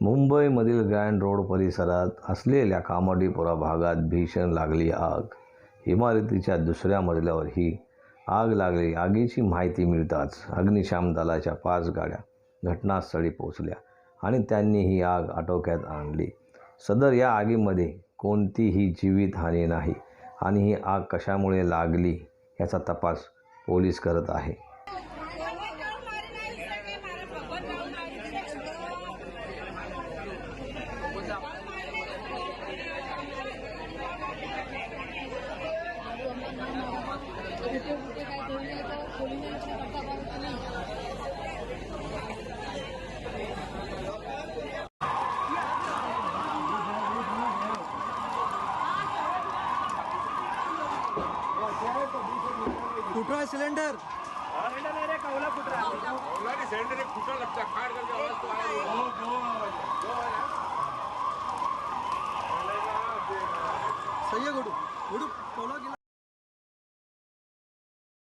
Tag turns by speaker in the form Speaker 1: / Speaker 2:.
Speaker 1: मुंबईमधील grand road परिसरात असलेल्या कामाडीपुरा भागात भीषण लागली आग. इमारतीच्या दुसऱ्या मजल्यावर ही आग लागली. आगीची माहिती मिळताच अग्निशाम दलाच्या पाच गाड्या घटनास्थळी पोहोचल्या आणि त्यांनी ही आग आटोक्यात आणली. सदर या आगीमध्ये कोणतीही जीवितहानी नाही आणि ही आग कशामुळे लागली याचा तपास पोलीस करत आहे.
Speaker 2: कुठं आहे सिलेंडर?
Speaker 3: सिलेंडर एक लगता खाड़ करके आवाज तो आया
Speaker 2: सही आहे गुडू. गुडू कोला गेला